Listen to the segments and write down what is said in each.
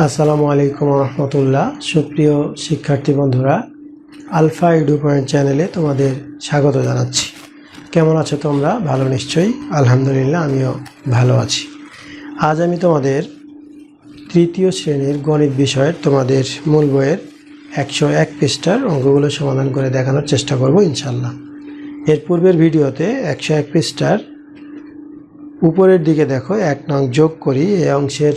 আসসালামু আলাইকুম রহমতুল্লাহ। সুপ্রিয় শিক্ষার্থী বন্ধুরা, আলফা ইডু পয়েন্ট চ্যানেলে তোমাদের স্বাগত জানাচ্ছি। কেমন আছো তোমরা? ভালো নিশ্চয়ই? আলহামদুলিল্লাহ, আমিও ভালো আছি। আজ আমি তোমাদের তৃতীয় শ্রেণির গণিত বিষয়ের তোমাদের মূল বইয়ের একশো এক পৃষ্ঠার অঙ্কগুলো সমাধান করে দেখানোর চেষ্টা করব ইনশাল্লাহ এর পূর্বের ভিডিওতে একশো এক পৃষ্ঠার উপরের দিকে দেখো, এক নং যোগ করি এই অংশের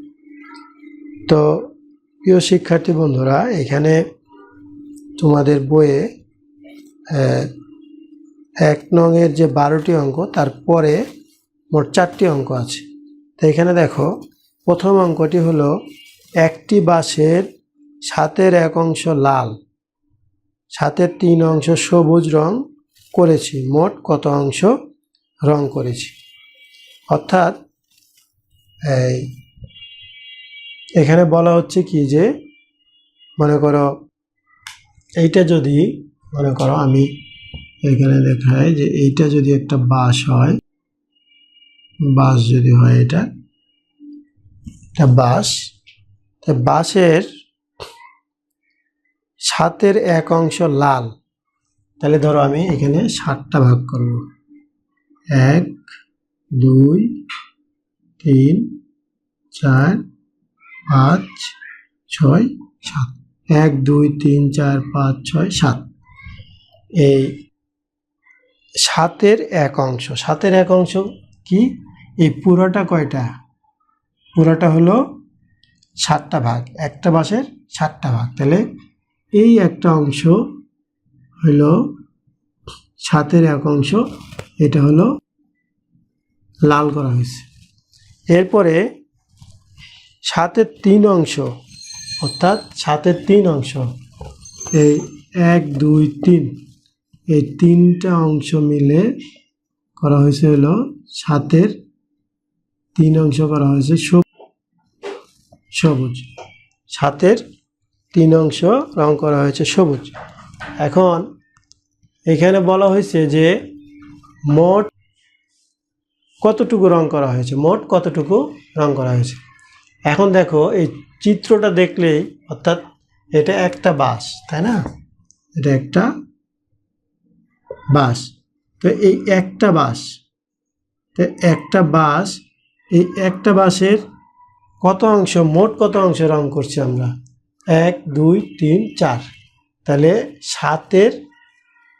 তো প্রিয় শিক্ষার্থী বন্ধুরা, এখানে তোমাদের বইয়ে এক নংয়ের যে বারোটি অঙ্ক, তারপরে মোট চারটি অঙ্ক আছে। তো এখানে দেখো, প্রথম অঙ্কটি হলো, একটি বাঁশের সাতের এক অংশ লাল, সাতের তিন অংশ সবুজ রং করেছি, মোট কত অংশ রং করেছি। অর্থাৎ এখানে বলা হচ্ছে কি যে, মনে করো, এইটা যদি, মনে করো আমি এখানে দেখাই যে এইটা যদি একটা বাস হয় বাস যদি হয় এটা একটা বাস তা বাসের সাতের এক অংশ লাল। তাহলে ধরো আমি এখানে সাতটা ভাগ করব। এক, দুই, তিন, চার পাঁচ, ছয়, সাত। এক, দুই, তিন, চার, পাঁচ, ছয়, সাত। এই সাতের এক অংশ। সাতের এক অংশ কি? এই পুরোটা কয়টা? পুরোটা হলো সাতটা ভাগ। একটা বাসের সাতটা ভাগ। তাহলে এই একটা অংশ হলো সাতের এক অংশ। এটা হলো লাল করা হয়েছে। এরপরে সাতের তিন অংশ, অর্থাৎ সাতের তিন অংশ। এই এক, দুই, তিন, এই তিনটা অংশ মিলে করা হয়েছে হলো সাতের তিন অংশ করা হয়েছে সব- সবুজ। সাতের তিন অংশ রং করা হয়েছে সবুজ। এখন এখানে বলা হয়েছে যে মোট কতটুকু রং করা হয়েছে? মোট কতটুকু রং করা হয়েছে? এখন দেখো, এই চিত্রটা দেখলেই, অর্থাৎ এটা একটা বাস, তাই না? এটা একটা বাস। তো এই একটা বাস, তো একটা বাস, এই একটা বাসের কত অংশ, মোট কত অংশ রং করছি আমরা? এক, দুই, তিন, চার। তাহলে সাতের,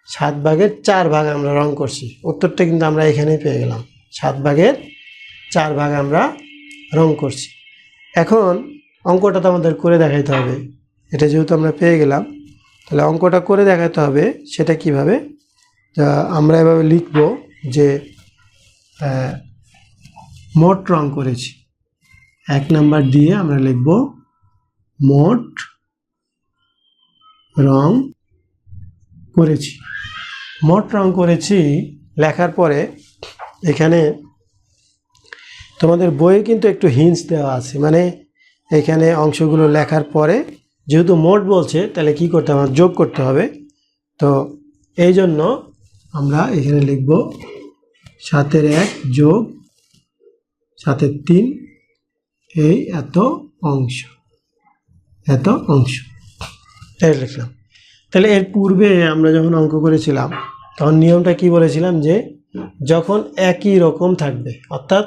সাত ভাগের চার ভাগ আমরা রং করছি। উত্তরটা কিন্তু আমরা এখানেই পেয়ে গেলাম। সাত ভাগের চার ভাগ আমরা রং করছি। এখন অঙ্কটা তো আমাদের করে দেখাইতে হবে। এটা যেহেতু আমরা পেয়ে গেলাম, তাহলে অঙ্কটা করে দেখাতে হবে সেটা কীভাবে। আমরা এভাবে লিখব যে মোট রং করেছি। এক নাম্বার দিয়ে আমরা লিখব মোট রং করেছি। মোট রং করেছি লেখার পরে এখানে তোমাদের বইয়ে কিন্তু একটু হিন্স দেওয়া আছে। মানে এখানে অংশগুলো লেখার পরে যেহেতু মোট বলছে, তাহলে কি করতে হবে? যোগ করতে হবে। তো এই জন্য আমরা এখানে লিখব সাতের এক যোগ সাতের তিন, এই এত অংশ এত অংশ। এই লিখলাম। তাহলে এর পূর্বে আমরা যখন অঙ্ক করেছিলাম, তখন নিয়মটা কি বলেছিলাম যে যখন একই রকম থাকবে, অর্থাৎ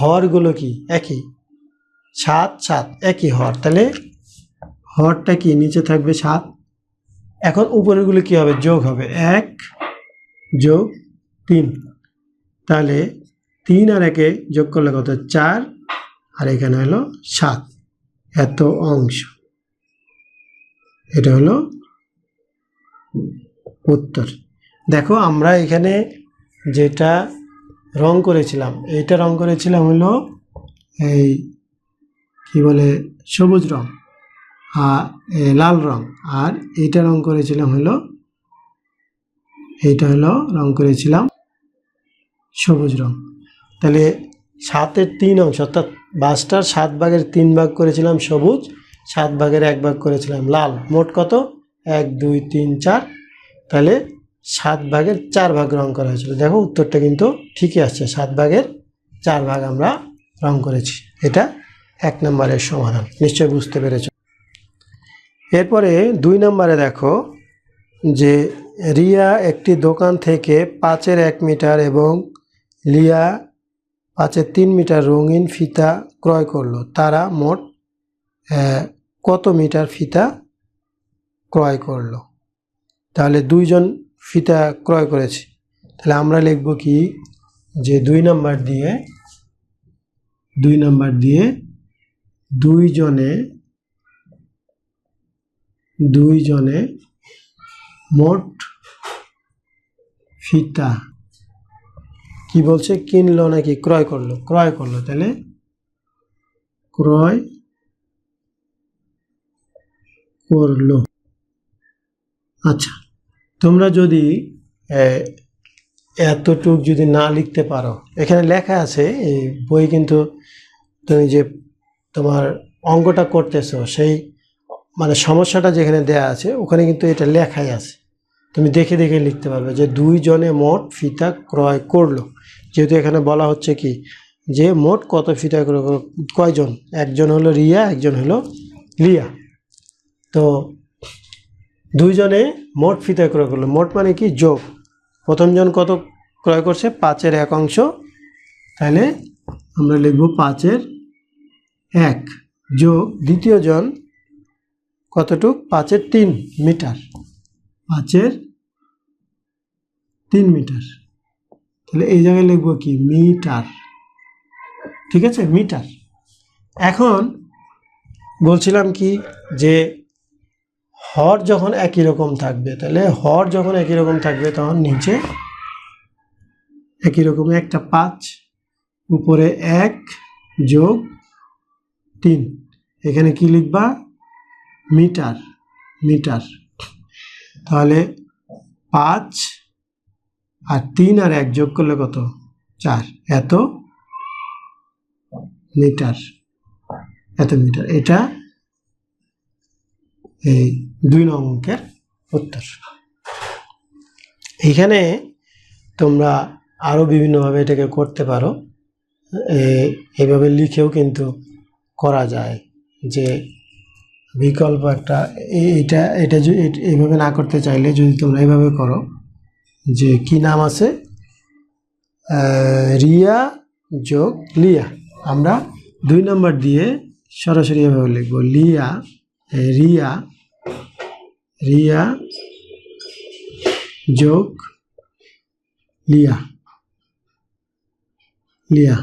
হরগুলো কি? একই। সাত সাত, একই হর। তাহলে হরটা কি? নিচে থাকবে সাত। এখন উপরেরগুলো কি হবে? যোগ হবে। এক যোগ তিন। তাহলে তিন আর একে যোগ করলে কত? চার। আর এখানে হলো সাত। এত অংশ। এটা হলো উত্তর। দেখো, আমরা এখানে যেটা রং করেছিলাম। এইটা রং করেছিলাম হলো এই কি বলে, সবুজ রং আর লাল রং। আর এইটা রং করেছিলাম হলো, এইটা হলো রং করেছিলাম সবুজ রং। তাহলে সাতের তিন অংশ, অর্থাৎ বাসটার সাত ভাগের তিন ভাগ করেছিলাম সবুজ, সাত ভাগের এক ভাগ করেছিলাম লাল। মোট কত? এক, দুই, তিন, চার। তাহলে সাত ভাগের চার ভাগ রং করা হয়েছিল। দেখো উত্তরটা কিন্তু ঠিকই আসছে। সাত ভাগের চার ভাগ আমরা রং করেছি। এটা এক নম্বরের সমাধান। নিশ্চয় বুঝতে পেরেছ। এরপরে দুই নম্বরে দেখো যে রিয়া একটি দোকান থেকে পাঁচের এক মিটার এবং লিয়া পাঁচের তিন মিটার রঙিন ফিতা ক্রয় করল। তারা মোট কত মিটার ফিতা ক্রয় করল? তাহলে দুইজন ফিতা ক্রয় করেছে। তাহলে আমরা লিখব কি? যে দুই নাম্বার দিয়ে, দুই নাম্বার দিয়ে দুইজনে দুইজনে মোট ফিতা কি বলছে? কিনলো নাকি ক্রয় করল? ক্রয় করল। তাহলে ক্রয় করল। আচ্ছা। তোমরা যদি এতটুক যদি না লিখতে পারো, এখানে লেখা আছে এই বই কিন্তু তুমি যে তোমার অঙ্কটা করতেছো, সেই মানে সমস্যাটা যেখানে দেয়া আছে, ওখানে কিন্তু এটা লেখাই আছে। তুমি দেখে দেখে লিখতে পারবে যে দুইজনে মোট ফিতা ক্রয় করল। যেহেতু এখানে বলা হচ্ছে কি, যে মোট কত ফিতা ক্রয় কয়জন? একজন হলো রিয়া, একজন হলো লিয়া। তো দুইজনে মোট ফিতা ক্রয় করল। মোট মানে কি? যোগ। প্রথমজন কত ক্রয় করছে? পাঁচের এক অংশ। তাহলে আমরা লিখব পাঁচের এক। যোগ দ্বিতীয় জন কতটুক? পাঁচের তিন মিটার। পাঁচের তিন মিটার। তাহলে এই জায়গায় লিখব কি? মিটার। ঠিক আছে? মিটার। এখন বলছিলাম কি? যে হর যখন একই রকম থাকবে, তাহলে হর যখন একই রকম থাকবে, তখন নিচে একই রকম একটা পাঁচ, উপরে এক যোগ তিন। এখানে কি লিখবা? Metre metre. তাহলে পাঁচ আর তিন আর এক যোগ করলে কত? চার। এত মিটার এত মিটার। এটা এই দুই নং অঙ্কের উত্তর। এইখানে তোমরা আরও বিভিন্নভাবে এটাকে করতে পারো। এইভাবে লিখেও কিন্তু করা যায় যে বিকল্প একটা এটা এটা এইভাবে না করতে চাইলে যদি তোমরা এইভাবে করো যে কি নাম আছে? রিয়া যোগ লিয়া। আমরা দুই নম্বর দিয়ে সরাসরি এভাবে লিখব। লিয়া রিয়া রিয়া, যোগ, লিয়া। লিয়া।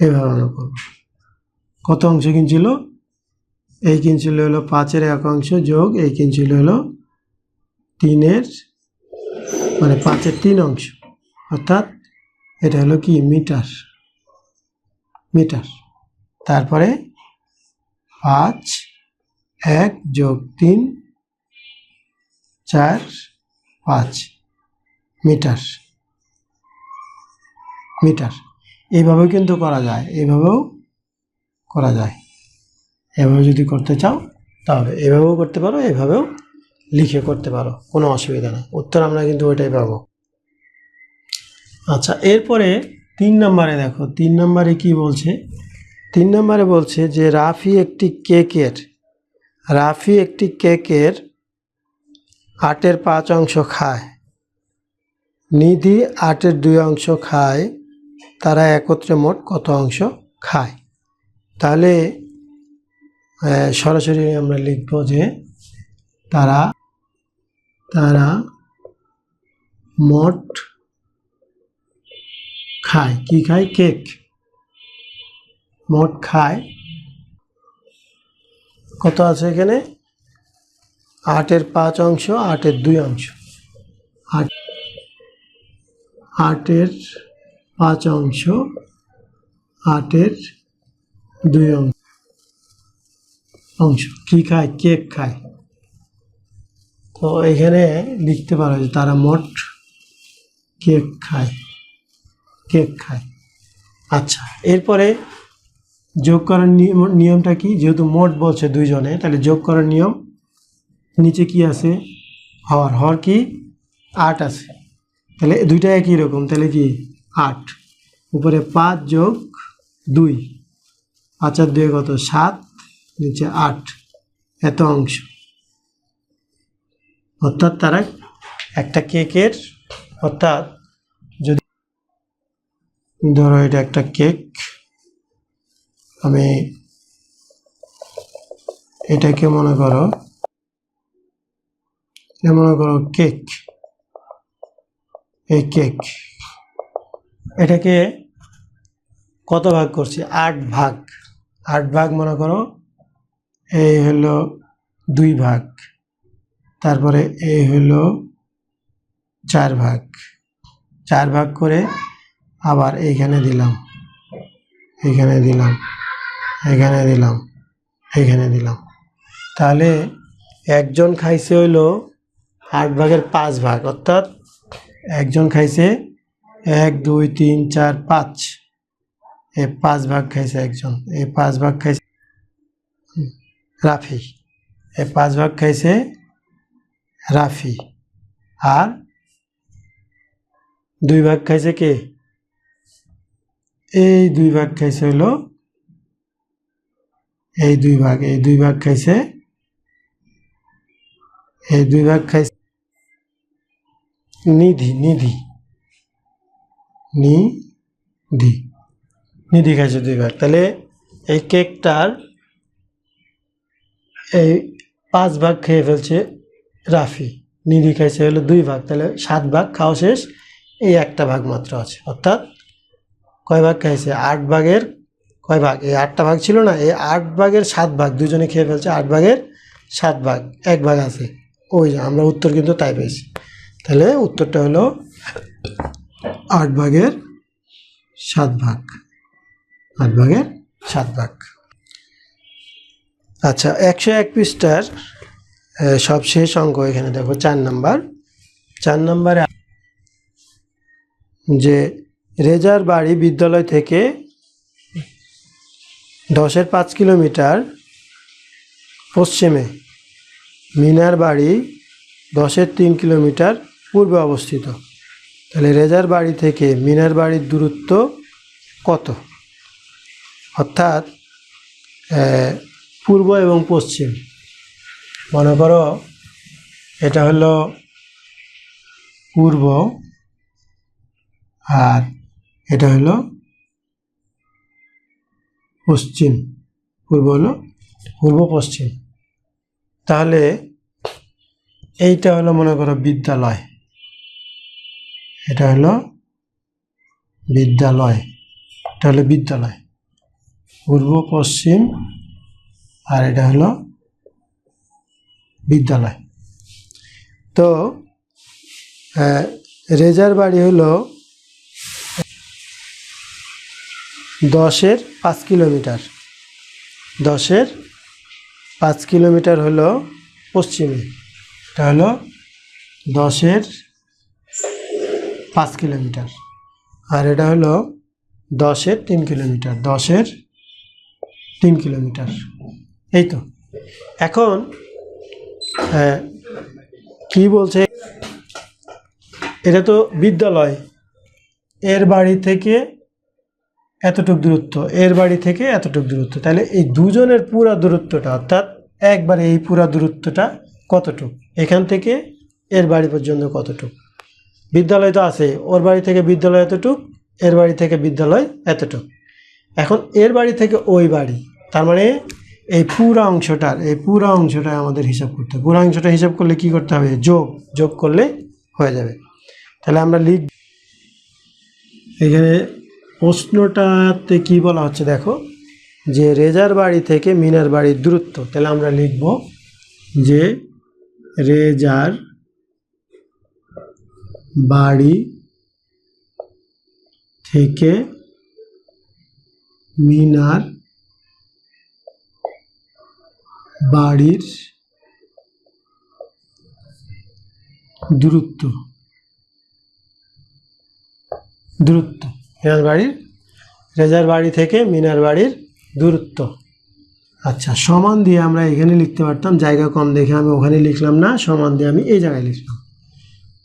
এভাবে আমরা করব। কত অংশ কিনছিল এই কিনছিল হলো পাঁচের এক অংশ যোগ, এই কিনছিল হলো তিনের মানে পাঁচের তিন অংশ। অর্থাৎ এটা হলো কি? মিটার। মিটার। তারপরে পাঁচ, এক যোগ তিন চার, পাঁচ মিটার। মিটার। এইভাবেও কিন্তু করা যায়, এইভাবেও করা যায়। এভাবে যদি করতে চাও, তাহলে এভাবেও করতে পারো, এভাবেও লিখে করতে পারো, কোনো অসুবিধা নেই। উত্তর আমরা কিন্তু ওইটাই পাবো। আচ্ছা এরপরে তিন নম্বরে দেখো, তিন নম্বরে কি বলছে? তিন নম্বরে বলছে যে রাফি একটি কেকের, রাফি একটি কেকের আটের পাঁচ অংশ খায়। নিধি আটের দুই অংশ খায়, তারা একত্রে মোট কত অংশ খায়? তাহলে সরাসরি আমরা লিখব যে তারা তারা মোট খায়। কি খায়? কেক। মোট খায় কত আছে এখানে? আটের পাঁচ অংশ, আটের দুই অংশ। আট আটের পাঁচ অংশ, আটের দুই অংশ। অংশ। কী খায়? কেক খায়। তো এখানে লিখতে পারো যে তারা মোট কেক খায়। কেক খায়। আচ্ছা এরপরে যোগ করার নিয়ম নিয়মটা কি? যেহেতু মোট বলছে দুইজনে, তাহলে যোগ করার নিয়ম নিচে কি আছে? হর হর কি? আট আছে। তাহলে দুইটা একই রকম, তাহলে কি? আট। উপরে পাঁচ যোগ দুই। পাঁচ আর দুই কত? সাত। নিচে আট। এত অংশ। অর্থাৎ তারা একটা কেকের, অর্থাৎ যদি ধরো এটা একটা কেক, আমি এটাকে মনে করো এ মনে করো কেক এই কেক এটাকে কত ভাগ করছি? আট ভাগ। আট ভাগ মনে করো, এই হলো দুই ভাগ। তারপরে এই হলো চার ভাগ। চার ভাগ করে আবার এইখানে দিলাম। এইখানে দিলাম। এখানে দিলাম। এখানে দিলাম। তাহলে একজন খাইছে হইল আট ভাগের পাঁচ ভাগ, অর্থাৎ একজন খাইছে এক, দুই, তিন, চার, পাঁচ। এ পাঁচ ভাগ খাইছে একজন এই পাঁচ ভাগ খাইছে রাফি এই পাঁচ ভাগ খাইছে রাফি। আর দুই ভাগ খাইছে কে? এই দুই ভাগ খাইছে হলো এই দুই ভাগ, এই দুই ভাগ খাইছে, এই দুই ভাগ খাইছে নিধি নিধি। নিধি। নিধি খাইছে দুই ভাগ তাহলে এই কেকটার এই পাঁচ ভাগ খেয়ে ফেলছে রাফি। নিধি খাইছে হলো দুই ভাগ। তাহলে সাত ভাগ খাওয়া শেষ। এই একটা ভাগ মাত্র আছে। অর্থাৎ কয় ভাগ খাইছে? আট ভাগের কয় ভাগ? এই আটটা ভাগ ছিল না? এই আট ভাগের সাত ভাগ। দুজনে খেয়ে ফেলছে আট ভাগের সাত ভাগ। এক ভাগ আছে। ওই আমরা উত্তর কিন্তু তাই পেয়েছি। তাহলে উত্তরটা হলো আট ভাগের সাত ভাগ। আট ভাগের সাত ভাগ। আচ্ছা একশো এক পৃষ্ঠার আহ, সবশেষ অঙ্ক এখানে দেখো চার নাম্বার। চার নাম্বারে যে রেজার বাড়ি বিদ্যালয় থেকে দশের পাঁচ কিলোমিটার পশ্চিমে মিনার বাড়ি দশের তিন কিলোমিটার পূর্বে অবস্থিত। তাহলে রেজার বাড়ি থেকে মিনার বাড়ির দূরত্ব কত? অর্থাৎ পূর্ব এবং পশ্চিম। মনে করো, এটা হলো পূর্ব আর এটা হলো পশ্চিম। পূর্ব হলো পূর্ব পশ্চিম। তাহলে, এইটা হলো মনে করো বিদ্যালয়। এটা হলো বিদ্যালয়। এটা হলো বিদ্যালয়। পূর্ব, পশ্চিম, আর এটা হলো বিদ্যালয়। তো রেজার বাড়ি হলো দশের পাঁচ কিলোমিটার। দশের পাঁচ কিলোমিটার হলো পশ্চিমে। এটা হলো দশের পাঁচ কিলোমিটার। আর এটা হলো দশের তিন কিলোমিটার, দশের তিন কিলোমিটার। এই তো। এখন কি বলছে? এটা তো বিদ্যালয়। এর বাড়ি থেকে এতটুক দূরত্ব, এর বাড়ি থেকে এতটুক দূরত্ব। তাহলে এই দুজনের পুরা দূরত্বটা, অর্থাৎ একবারে এই পুরা দূরত্বটা কতটুক? এখান থেকে এর বাড়ি পর্যন্ত কতটুক? বিদ্যালয় তো আছে, ওর বাড়ি থেকে বিদ্যালয় এতটুক, এর বাড়ি থেকে বিদ্যালয় এতটুক। এখন এর বাড়ি থেকে ওই বাড়ি, তার মানে এই পুরা অংশটার, এই পুরা অংশটা আমাদের হিসাব করতে হবে। পুরা অংশটা হিসাব করলে কি করতে হবে? যোগ যোগ করলে হয়ে যাবে। তাহলে আমরা লিখ, এখানে প্রশ্নটাতে কি বলা হচ্ছে দেখো, যে রেজার বাড়ি থেকে মিনার বাড়ির দূরত্ব, তাহলে আমরা লিখব যে রেজার বাড়ি থেকে মিনার বাড়ির দূরত্ব। দূরত্ব। মিনার বাড়ির, রেজার বাড়ি থেকে মিনার বাড়ির দূরত্ব। আচ্ছা সমান দিয়ে আমরা এখানে লিখতে পারতাম, জায়গা কম দেখে আমি ওখানে লিখলাম না, সমান দিয়ে আমি এই জায়গায় লিখলাম।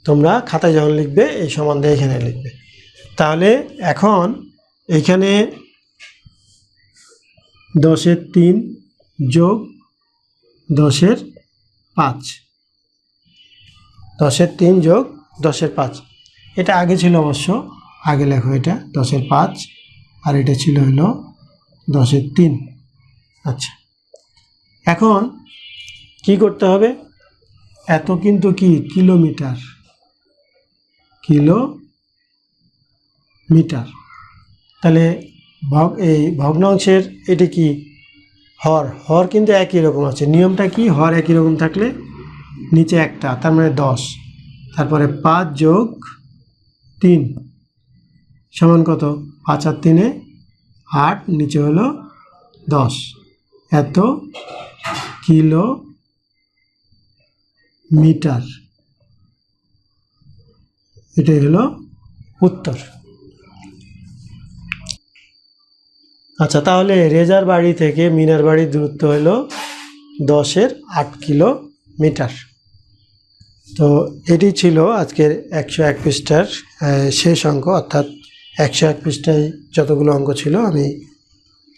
তোমরা খাতায় যখন লিখবে এই দিয়ে এখানে লিখবে। তাহলে এখন এখানে দশের তিন যোগ দশের পাঁচ। দশের তিন যোগ দশের পাঁচ। এটা আগে ছিল অবশ্য, আগে লেখো এটা, দশের পাঁচ, আর এটা ছিল হলো দশের তিন। আচ্ছা। এখন কি করতে হবে? এত কিন্তু কি? কিলোমিটার। কিলো মিটার তাহলে ভগ এই ভগ্নাংশের এটি কি হর? হর কিন্তু একই রকম আছে। নিয়মটা কি? হর একই রকম থাকলে নিচে একটা, তার মানে দশ। তারপরে পাঁচ যোগ তিন। সমান কত? পাঁচ আর তিনে আট, নিচে হলো দশ। এত কিলো মিটার এটাই হলো উত্তর। আচ্ছা তাহলে রেজার বাড়ি থেকে মিনার বাড়ির দূরত্ব হলো দশের আট কিলোমিটার। তো এটি ছিল আজকের একশো এক পৃষ্ঠার শেষ অঙ্ক, অর্থাৎ একশো এক পৃষ্ঠায় যতগুলো অঙ্ক ছিল, আমি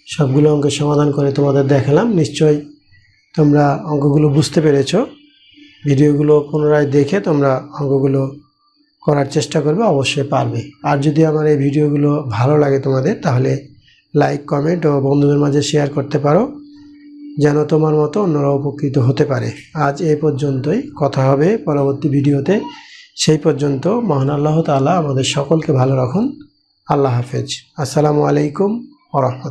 সবগুলো অঙ্কের সমাধান করে তোমাদের দেখালাম। নিশ্চয়ই তোমরা অঙ্কগুলো বুঝতে পেরেছ। ভিডিওগুলো পুনরায় দেখে তোমরা অঙ্কগুলো করার চেষ্টা করবে, অবশ্যই পারবে। আর যদি আমার এই ভিডিওগুলো ভালো লাগে তোমাদের, তাহলে লাইক কমেন্ট ও বন্ধুদের মাঝে শেয়ার করতে পারো, যেন তোমার মতো অন্যরা উপকৃত হতে পারে। আজ এই পর্যন্তই, কথা হবে পরবর্তী ভিডিওতে। সেই পর্যন্ত মহান আল্লাহ তাআলা আমাদের সকলকে ভালো রাখুন। আল্লাহ হাফেজ। আসসালামু আলাইকুম ওরহমত